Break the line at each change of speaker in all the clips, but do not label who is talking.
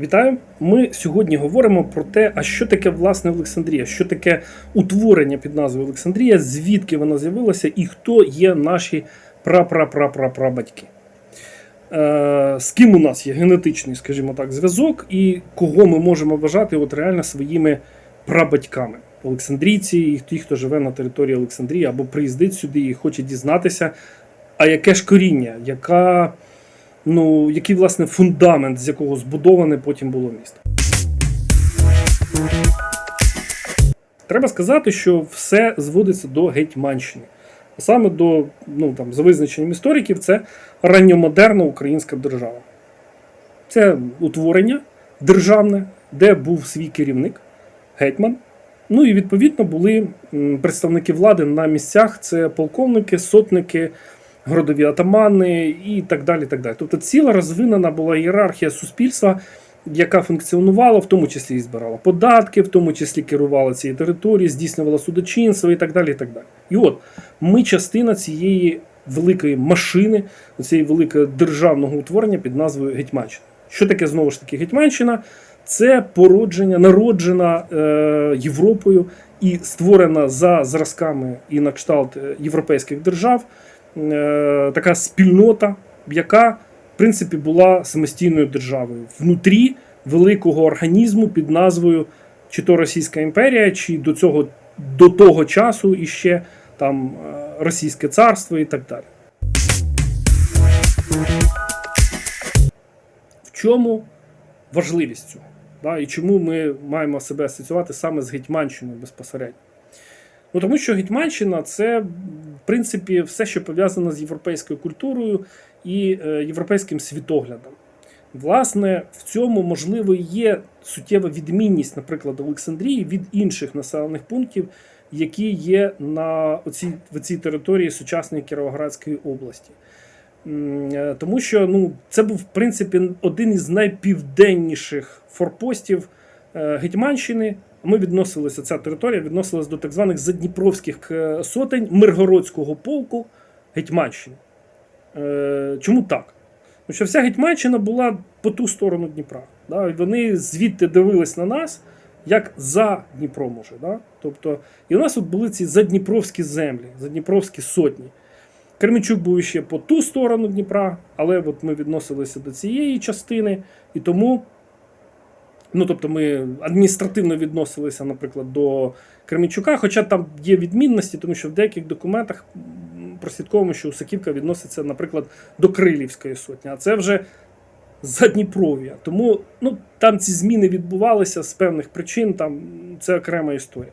Вітаю! Ми сьогодні говоримо про те, а що таке власне Олександрія, що таке утворення під назвою Олександрія, звідки воно з'явилося і хто є наші прапрапрапрапрабатьки. Е, з ким у нас є генетичний, скажімо так, зв'язок, і кого ми можемо вважати от реально своїми прабатьками. Олександрійці, і ті, хто живе на території Олександрії або приїздить сюди і хоче дізнатися, а яке ж коріння, яка ну, який власне фундамент, з якого збудоване потім було місто. Треба сказати, що все зводиться до Гетьманщини. А саме до, ну там, за визначенням істориків, це ранньомодерна українська держава. Це утворення державне, де був свій керівник, гетьман. Ну і відповідно були представники влади на місцях: це полковники, сотники, городові атамани і так далі. так далі. Тобто ціла розвинена була ієрархія суспільства, яка функціонувала, в тому числі і збирала податки, в тому числі керувала цією територією, здійснювала судочинство і так далі. І так далі. І от ми частина цієї великої машини, цієї великого державного утворення під назвою Гетьманщина. Що таке знову ж таки Гетьманщина? Це породження, народжена е, Європою і створена за зразками і на кшталт е, європейських держав е, така спільнота, яка в принципі була самостійною державою внутрі великого організму під назвою чи то Російська імперія, чи до цього до того часу іще там е, Російське царство і так далі. В чому важливість цього? Да, і чому ми маємо себе асоціювати саме з Гетьманщиною безпосередньо? Ну тому що Гетьманщина це, в принципі, все, що пов'язано з європейською культурою і е, європейським світоглядом. Власне, в цьому, можливо, є суттєва відмінність, наприклад, Олександрії від інших населених пунктів, які є на оцій, в цій території сучасної Кіровоградської області. Е, Тому що ну, це був, в принципі, один із найпівденніших форпостів е, Гетьманщини. Ми відносилися, ця територія відносилась до так званих задніпровських е, сотень Миргородського полку Гетьманщини. Чому так? Тому що вся Гетьманщина була по ту сторону Дніпра. Да? Вони звідти дивились на нас, як за Дніпро може. Да? Тобто, і у нас от були ці задніпровські землі, задніпровські сотні. Кременчук був ще по ту сторону Дніпра, але от ми відносилися до цієї частини, і тому, ну тобто, ми адміністративно відносилися, наприклад, до Кременчука, хоча там є відмінності, тому що в деяких документах прослідковуємо, що Усаківка відноситься, наприклад, до Крилівської сотні, а це вже Задніпров'я. Тому ну, там ці зміни відбувалися з певних причин, там це окрема історія.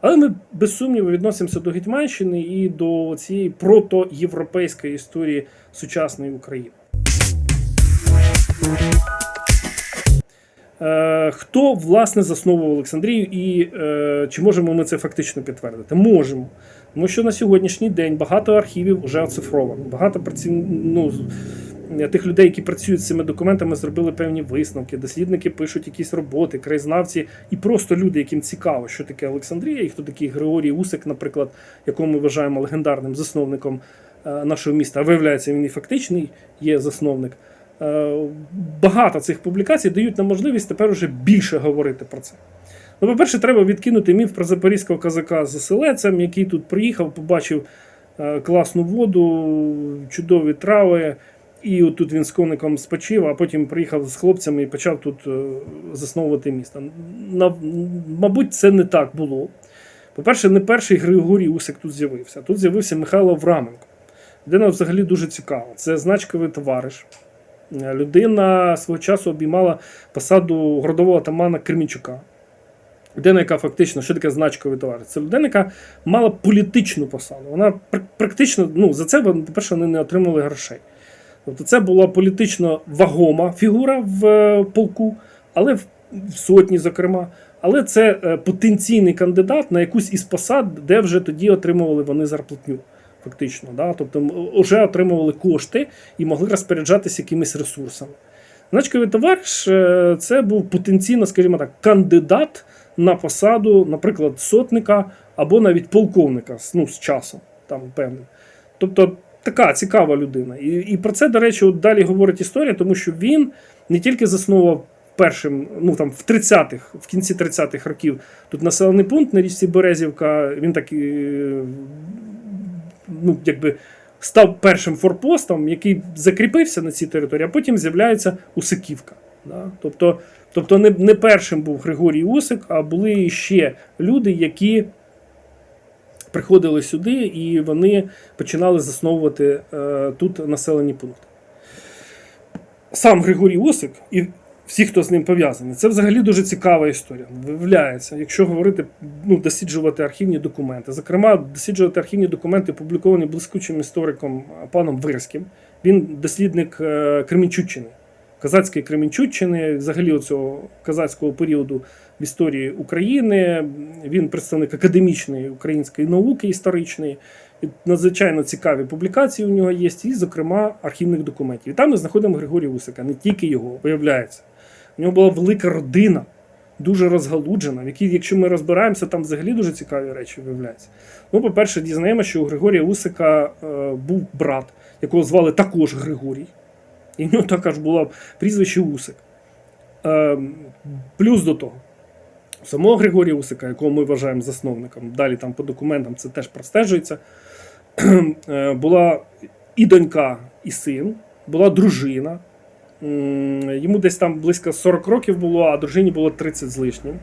Але ми без сумніву відносимося до Гетьманщини і до цієї протоєвропейської історії сучасної України. Е, Хто власне засновував Олександрію і е, чи можемо ми це фактично підтвердити? Можемо. Тому що на сьогоднішній день багато архівів вже оцифровано. Багато праці... ну, тих людей, які працюють з цими документами, зробили певні висновки. Дослідники пишуть якісь роботи, краєзнавці і просто люди, яким цікаво, що таке Олександрія, і хто такий Григорій Усик, наприклад, якого ми вважаємо легендарним засновником е, нашого міста. А виявляється, він і фактичний є засновник. Е, Багато цих публікацій дають нам можливість тепер уже більше говорити про це. Ну, по-перше, треба відкинути міф про запорізького казака з оселецем, який тут приїхав, побачив е, класну воду, чудові трави. І от тут він з коником спочив, а потім приїхав з хлопцями і почав тут е, засновувати місто. На, мабуть, це не так було. По-перше, не перший Григорій Усик тут з'явився. Тут з'явився Михайло Враменко. Людина взагалі дуже цікава. Це значковий товариш. Е, Людина свого часу обіймала посаду городового атамана Кремінчука. Людина, яка фактично, що таке значковий товариш? Це людина, яка мала політичну посаду. Вона практично ну, за це, по-перше, вони не отримали грошей. Тобто це була політично вагома фігура в е, полку, але в, сотні, зокрема. Але це е, потенційний кандидат на якусь із посад, де вже тоді отримували вони зарплатню. Фактично, да? тобто вже отримували кошти і могли розпоряджатися якимись ресурсами. Значковий товариш е, це був потенційно, скажімо так, кандидат на посаду, наприклад, сотника або навіть полковника ну, з часом там певним. Тобто така цікава людина. І, і про це, до речі, от далі говорить історія, тому що він не тільки заснував першим, ну там в 30-х, в кінці 30-х років тут населений пункт на річці Березівка, він так ну, якби став першим форпостом, який закріпився на цій території, а потім з'являється Усиківка. Да? Тобто, тобто не, не першим був Григорій Усик, а були ще люди, які приходили сюди і вони починали засновувати е, тут населені пункти. Сам Григорій Усик і всі, хто з ним пов'язані, це взагалі дуже цікава історія. Виявляється, якщо говорити, ну, досліджувати архівні документи. Зокрема, досліджувати архівні документи, опубліковані блискучим істориком паном Вирським. Він дослідник е, Казацької Кременчуччини, взагалі оцього казацького періоду в історії України. Він представник академічної української науки історичної. І надзвичайно цікаві публікації у нього є, і, зокрема, архівних документів. І там ми знаходимо Григорія Усика, не тільки його, виявляється. У нього була велика родина, дуже розгалуджена, в якій, якщо ми розбираємося, там взагалі дуже цікаві речі виявляються. Ну, по-перше, дізнаємося, що у Григорія Усика е, був брат, якого звали також Григорій. І в нього також було прізвище Усик. Е, плюс до того, самого Григорія Усика, якого ми вважаємо засновником, далі там по документам це теж простежується. Е, була і донька, і син, була дружина. М, Йому десь там близько 40 років було, а дружині було 30 з лишнім.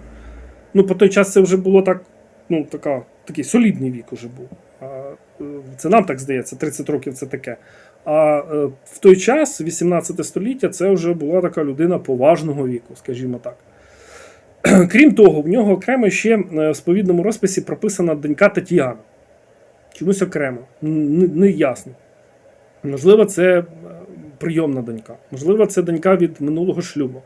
Ну, по той час це вже було так, ну, така, такий солідний вік уже був. Е, Це нам так здається, 30 років це таке. А е, в той час, 18 століття, це вже була така людина поважного віку, скажімо так. Крім того, в нього окремо ще е, в сповідному розписі прописана донька Тетяна. Чомусь окремо, не, ясно. Можливо, це е, прийомна донька, можливо, це донька від минулого шлюбу.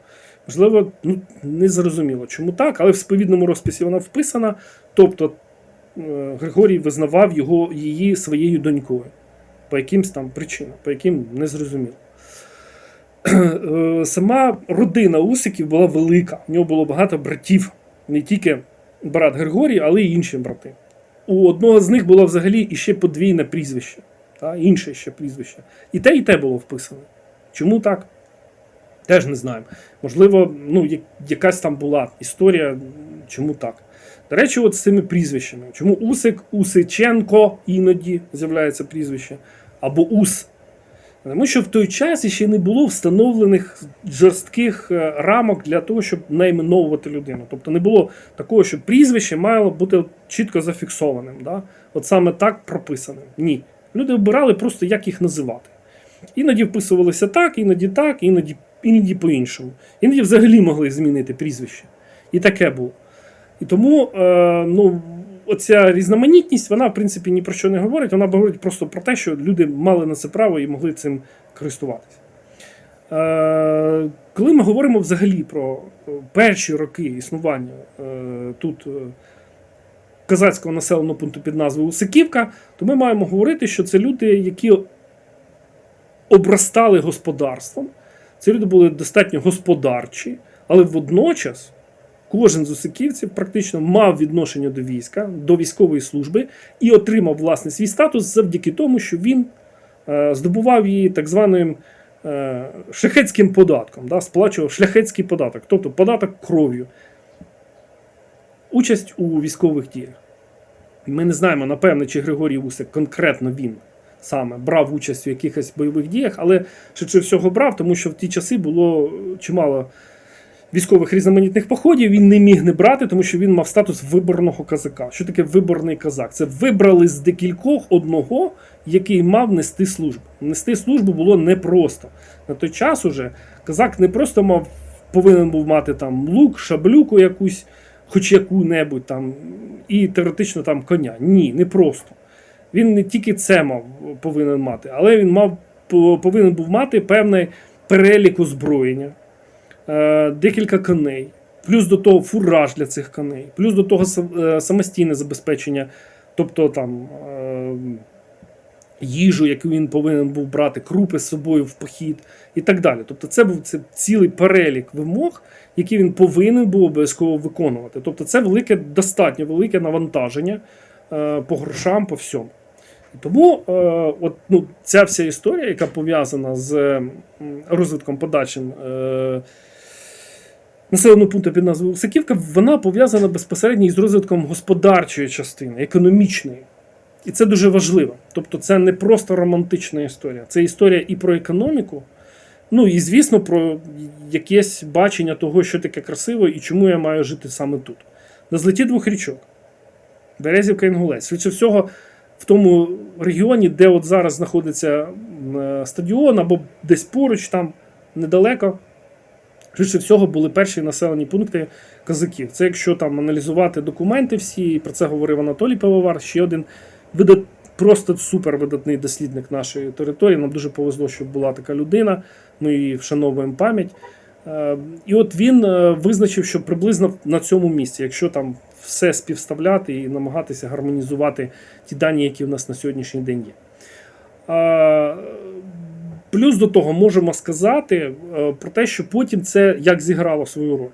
Можливо, ну, не зрозуміло, чому так, але в сповідному розписі вона вписана. Тобто Григорій визнавав його, її своєю донькою. По якимсь там причинам, по яким не зрозуміло. Е, Сама родина Усиків була велика. У нього було багато братів, не тільки брат Григорій, але й інші брати. У одного з них було взагалі іще подвійне прізвище, та, інше ще прізвище. І те, і те було вписане. Чому так? Теж не знаємо. Можливо, ну, якась там була історія, чому так. До речі, от з цими прізвищами. Чому Усик, Усиченко іноді з'являється прізвище, або Ус. Тому що в той час ще не було встановлених жорстких е, рамок для того, щоб найменовувати людину. Тобто не було такого, що прізвище мало бути чітко зафіксованим. Да? От саме так прописаним. Ні. Люди обирали просто, як їх називати. Іноді вписувалися так, іноді так, іноді, іноді по-іншому. Іноді взагалі могли змінити прізвище. І таке було. І тому е, ну, оця різноманітність, вона, в принципі, ні про що не говорить. Вона говорить просто про те, що люди мали на це право і могли цим користуватися. Е, коли ми говоримо взагалі про е, перші роки існування е, тут е, казацького населеного пункту під назвою Усиківка, то ми маємо говорити, що це люди, які обростали господарством. Ці люди були достатньо господарчі, але водночас кожен з усиківців практично мав відношення до війська, до військової служби і отримав власне свій статус завдяки тому, що він е, здобував її так званим е, шляхетським податком, да, сплачував шляхетський податок, тобто податок кров'ю. Участь у військових діях. Ми не знаємо, напевне, чи Григорій Усик конкретно він саме брав участь у якихось бойових діях, але швидше всього брав, тому що в ті часи було чимало військових різноманітних походів. Він не міг не брати, тому що він мав статус виборного казака. Що таке виборний казак? Це вибрали з декількох одного, який мав нести службу. Нести службу було непросто. На той час уже казак не просто мав, повинен був мати там лук, шаблюку якусь, хоч яку-небудь там, і теоретично там коня. Ні, не просто. Він не тільки це мав повинен мати, але він мав повинен був мати певний перелік озброєння, е, декілька коней, плюс до того фураж для цих коней, плюс до того е, самостійне забезпечення, тобто там е, їжу, яку він повинен був брати, крупи з собою в похід і так далі. Тобто, це був це цілий перелік вимог, які він повинен був обов'язково виконувати. Тобто, це велике, достатньо велике навантаження по грошам, по всьому. Тому е, от, ну, ця вся історія, яка пов'язана з розвитком подальшим е, населеного пункту під назвою Усиківка, вона пов'язана безпосередньо із розвитком господарчої частини, економічної. І це дуже важливо. Тобто, це не просто романтична історія, це історія і про економіку, ну і, звісно, про якесь бачення того, що таке красиво і чому я маю жити саме тут. На злеті двох річок. Березівка Інгулець. Швидше всього, в тому регіоні, де от зараз знаходиться е, стадіон, або десь поруч, там недалеко, швидше всього були перші населені пункти козаків. Це якщо там аналізувати документи всі, про це говорив Анатолій Пивовар, ще один видат, просто супер видатний дослідник нашої території. Нам дуже повезло, що була така людина. Ми її вшановуємо пам'ять. Е, І от він е, визначив, що приблизно на цьому місці, якщо там все співставляти і намагатися гармонізувати ті дані, які в нас на сьогоднішній день є. Плюс до того можемо сказати е, про те, що потім це як зіграло свою роль.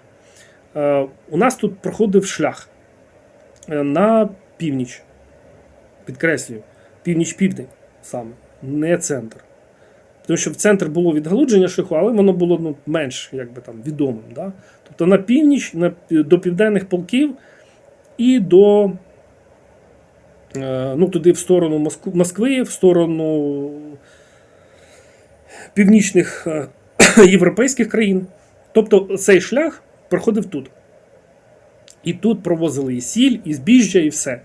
Е, У нас тут проходив шлях е, на північ. Підкреслюю, північ-південь саме, не центр. Тому що в центр було відгалудження шляху, але воно було ну, менш якби, там, відомим. Да? Тобто на північ, на, до південних полків і до ну, туди в сторону Москви, в сторону північних е, європейських країн. Тобто цей шлях проходив тут. І тут провозили і сіль, і збіжжя, і все.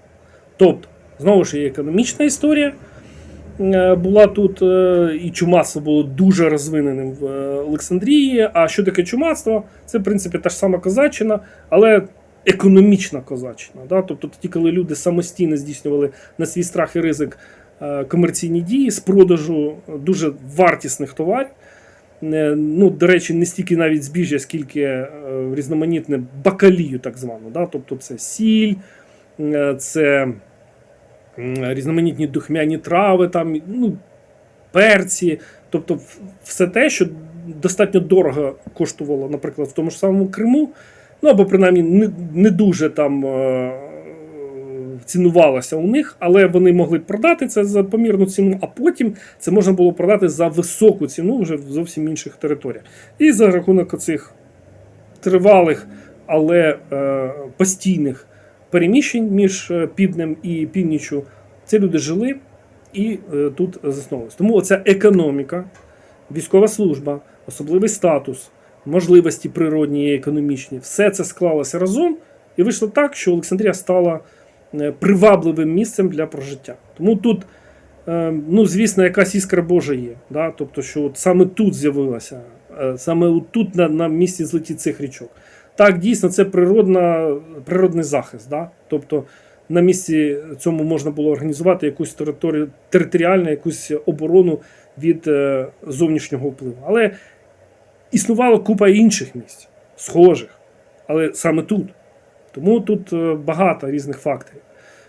Тобто, знову ж і економічна історія е, була тут, е, і чумацтво було дуже розвиненим в Олександрії. А що таке чумацтво? Це, в принципі, та ж сама козаччина, але економічна козаччина. Да? Тобто тоді, коли люди самостійно здійснювали на свій страх і ризик комерційні дії з продажу дуже вартісних товарів. Е, Ну, до речі, не стільки навіть збіжжя, скільки е, різноманітне бакалію, так звану. Да? Тобто це сіль, е, це різноманітні духмяні трави, там, ну, перці, тобто все те, що достатньо дорого коштувало, наприклад, в тому ж самому Криму, ну або принаймні не, не дуже там е, цінувалося у них, але вони могли продати це за помірну ціну, а потім це можна було продати за високу ціну вже в зовсім інших територіях. І за рахунок оцих тривалих, але е, постійних переміщень між е, півднем і північчю, ці люди жили і е, тут засновувалися. Тому оця економіка, військова служба, особливий статус, можливості природні і економічні, все це склалося разом, і вийшло так, що Олександрія стала привабливим місцем для прожиття. Тому тут, е, ну, звісно, якась іскра Божа є. Да? Тобто, що от саме тут з'явилася, е, саме тут на, на місці злеті цих річок. Так, дійсно, це природна, природний захист. Да? Тобто на місці цьому можна було організувати якусь територію, територіальну, якусь оборону від е, зовнішнього впливу. Але існувала купа інших місць, схожих, але саме тут. Тому тут е, багато різних факторів.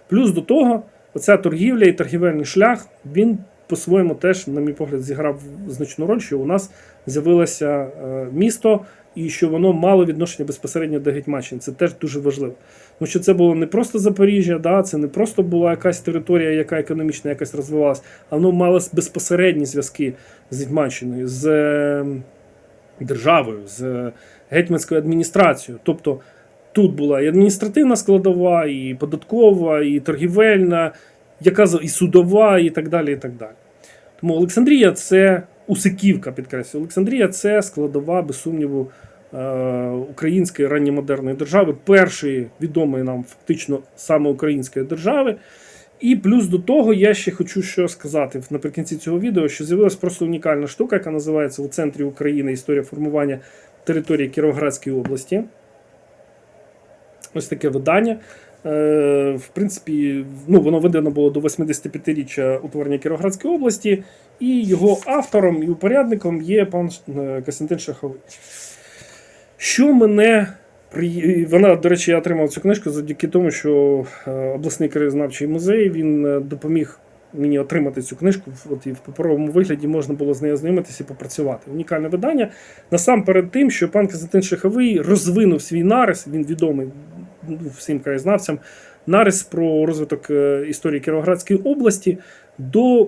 Плюс до того, оця торгівля і торгівельний шлях, він по-своєму теж, на мій погляд, зіграв значну роль, що у нас з'явилося е, місто і що воно мало відношення безпосередньо до Гетьманщини. Це теж дуже важливо. Тому що це було не просто Запоріжжя, да, це не просто була якась територія, яка економічно якось розвивалась, а воно мало безпосередні зв'язки з Гетьманщиною, з е, державою, з гетьманською адміністрацією. Тобто тут була і адміністративна складова, і податкова, і торгівельна, яка і судова, і так далі. І так далі. Тому Олександрія це Усиківка, підкреслюю. Олександрія це складова, без сумніву, е, української ранньомодерної держави, першої відомої нам фактично саме української держави. І плюс до того я ще хочу що сказати наприкінці цього відео, що з'явилася просто унікальна штука, яка називається у центрі України історія формування території Кіровоградської області. Ось таке видання. Е, В принципі, ну, воно видано було до 85-річчя утворення Кіровоградської області, і його автором і упорядником є пан е, Костянтин Шаховий. Що мене. Вона, до речі, я отримав цю книжку завдяки тому, що е, обласний краєзнавчий музей він допоміг мені отримати цю книжку. От і в паперовому вигляді можна було з нею ознайомитися і попрацювати. Унікальне видання. Насамперед тим, що пан Константин Шеховий розвинув свій нарис, він відомий всім краєзнавцям, нарис про розвиток е, історії Кіровоградської області до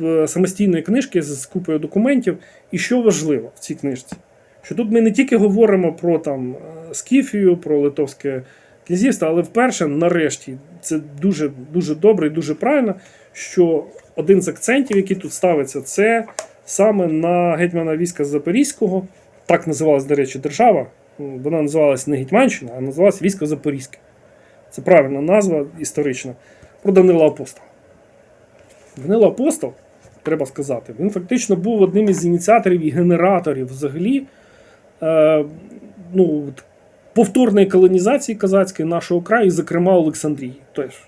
е, самостійної книжки з купою документів. І що важливо в цій книжці? Що тут ми не тільки говоримо про там е, Скіфію, про Литовське князівство, але вперше, нарешті, це дуже, дуже добре і дуже правильно, що один з акцентів, який тут ставиться, це саме на гетьмана війська Запорізького. Так називалась, до речі, держава. Вона називалась не Гетьманщина, а називалась Військо Запорізьке. Це правильна назва історична. Про Данила Апостола. Данило Апостол, треба сказати, він фактично був одним із ініціаторів і генераторів взагалі е, ну, повторної колонізації казацької нашого краю, зокрема Олександрії. Теж.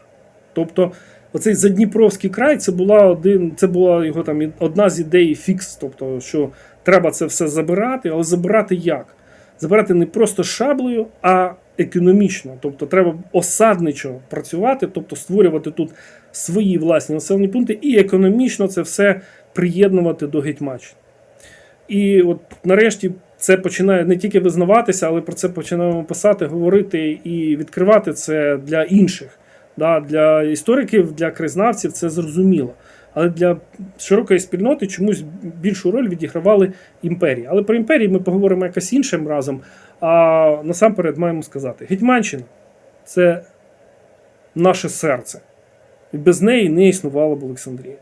Тобто, оцей Задніпровський край це була один, це була його там одна з ідей фікс, тобто, що треба це все забирати, але забирати як? Забирати не просто шаблею, а економічно. Тобто треба осадничо працювати, тобто створювати тут свої власні населені пункти і економічно це все приєднувати до Гетьманщини. І от нарешті це починає не тільки визнаватися, але про це починаємо писати, говорити і відкривати це для інших. Да, для істориків, для краєзнавців це зрозуміло. Але для широкої спільноти чомусь більшу роль відігравали імперії. Але про імперії ми поговоримо якось іншим разом. А насамперед маємо сказати: Гетьманщина це наше серце. І без неї не існувало б Олександрія.